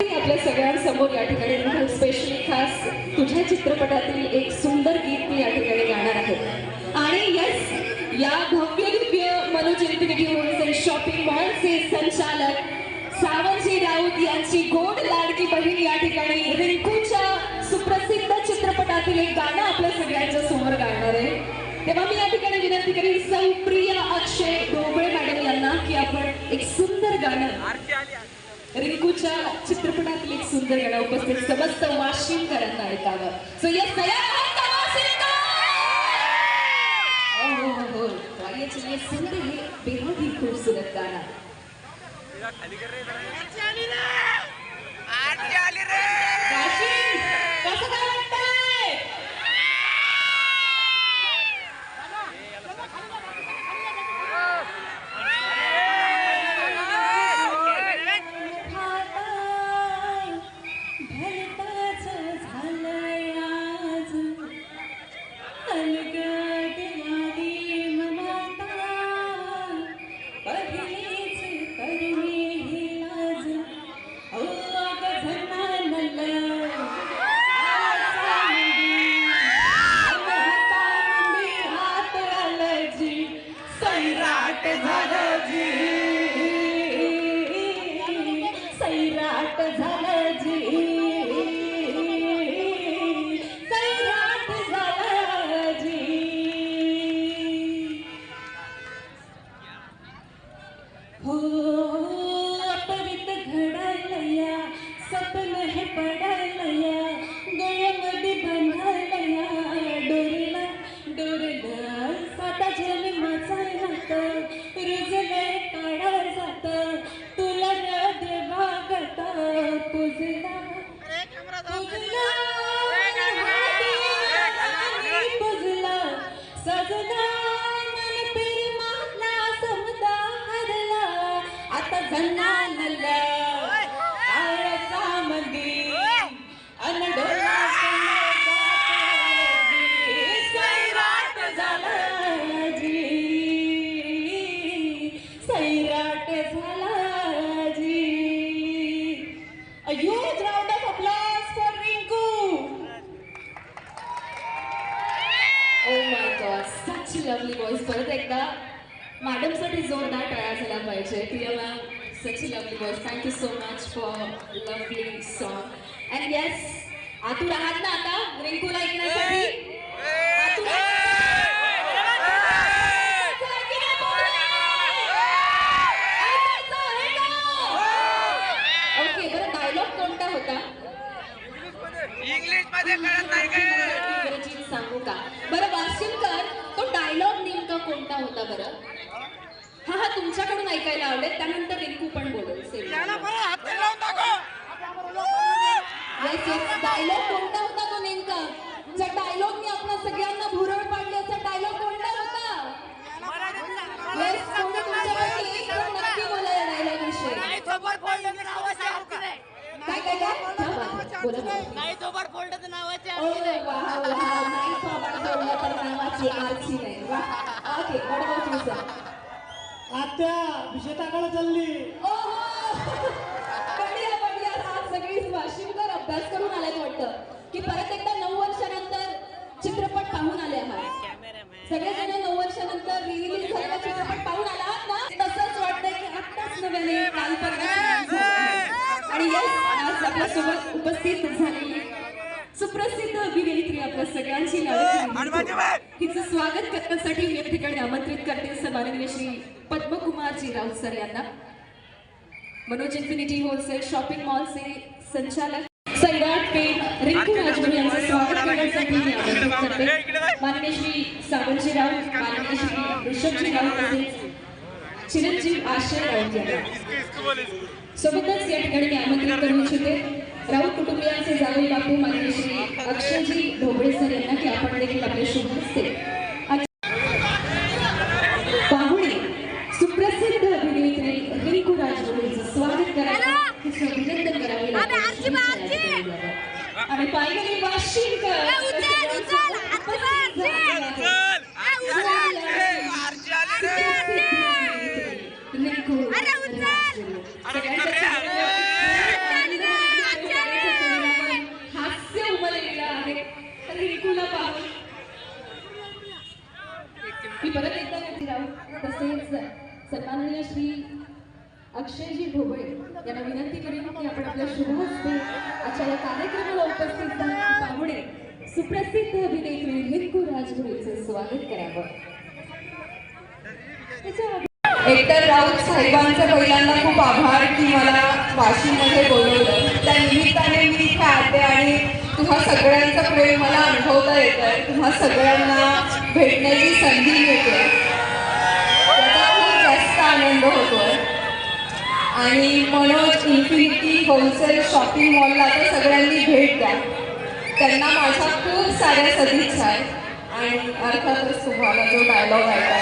आपल्या सगळ्यांसमोर या ठिकाणी स्पेशली खास तुझ्या चित्रपटातील एक सुंदर गीत मी या ठिकाणी गाणार आहे. आणि यस या भव्य दिव्य मनोचिंतनिकी होलसेल शॉपिंग मॉलचे संचालक सावंतजी राऊत यांची गोड लाडकी बहीण या ठिकाणी रिंकूच्या सुप्रसिद्ध चित्रपटातील एक गाणं आपल्या सगळ्यांच्या समोर गाणार आहे. तेव्हा मी या ठिकाणी विनंती करेन सौप्रिया अक्षय ढोबळे मॅडम यांना की आपण एक सुंदर गाणं रिंकूच्या चित्रपटातील एक सुंदर गाणं उपस्थित समस्त वाशिमकरांना ऐकावं. सो? हो हो हो चलिए सुनते हैं बेहद ही खूबसूरत गाना सैराट झाला जी. Round of applause for Rinku. Oh my god such lovely voice परत एकदा मॅडमसाठी जोरदार टाळ्या झाला पाहिजे. Priya ma'am such lovely voice thank you so much for lovely song and yes आतुर आहात ना आता? रिंकूला ऐकण्यासाठी आतुर ऐकायचं की नाही बोलू? ऐकायचं आहे का? ओके बरं डायलॉग कोणता होता इंग्लिशमध्ये कळत नाही सांगू का? बरं वाशिमकर तो डायलॉग नेमका कोणता होता बरं? हा हा तुमच्याकडून ऐकायला आवडेल. त्यानंतर रिंकू पण बोलेल. डायलॉग कोणता होता तो नेमका? ज्या डायलॉगने आपल्या सगळ्यांना भुरळ पाडली असा डायलॉग कोणता होता? नक्की डायलॉग विषयी. काय काय काय? बोला. थोबड फोल्डर नावाचे नाही आत्या विशेषाकडे चालली. ओहो! बढिया बढिया. आज सगळी वाशिमकर अभ्यास करून आल्यात वाटतं. की परत एकदा नऊ वर्षानंतर चित्रपट पाहून आले आहात. सगळेजण नऊ वर्षानंतर रिलीज झालेला चित्रपट पाहून आला आहात ना? तसंच वाटतंय की आत्ताच नव्याने काल परवा. आणि येस आज आपल्यासोबत उपस्थित झालेली सुप्रसिद्ध अभिनेत्री आपल्या सगळ्यांची लाडकी हिचं स्वागत करण्यासाठी मी ठिकाणी आमंत्रित करते. सन्माननीय श्री पद्मकुमारजी राऊत सर यांना. मनोज इन्फिनिटी होलसेल शॉपिंग मॉलचे संचालक. सैराट पेठ रिंकू राजगुरू यांचं स्वागत करण्यासाठी मी आमंत्रित करते. माननीय श्री सावंतजी राऊत माननीय श्री ऋषभजी राऊत तसेच चिरंजीव आशय राऊत यांना. सोबतच या ठिकाणी मी आमंत्रित करू इच्छिते. राऊत कुटुंबियांचे जावई बापू माननीय श्री अक्षयजी ढोबळे सर यांना की आपण देखील आपले शुभ हस्ते. पाहुणे सुप्रसिद्ध अभिनेत्री रिंकू राजगुरूंचं स्वागत करायला तिचं अभिनंदन करावे लागेल आणि वाशिमकर आहे. रिकूला पाहू मी परत एकदा तसेच सन्माननीय श्री अक्षयजी ढोबळे यांना विनंती करेन की आपण आपल्या शुभ हस्ते आजच्या या कार्यक्रमाला उपस्थित पाहुणे सुप्रसिद्ध अभिनेत्री लिंकू राजगुरूंचं स्वागत करावं. एकतर राऊत साहेबांचं पहिल्यांदा खूप आभार की मला वाशीमध्ये बोलवलं. त्या निमित्ताने मी इथे आले आणि तुम्हा सगळ्यांचं प्रेम मला अनुभवता येत आहे तुम्हा सगळ्यांना भेटण्याची संधी मिळते. त्याचा खूप जास्त आनंद होतोय. आणि मनोज इन्फिनिटी होलसेल शॉपिंग मॉलला तर सगळ्यांनी भेट द्या. त्यांना माझ्या खूप साऱ्या सदिच्छा आहेत. आणि अर्थातच तुम्हाला जो डायलॉग आहे,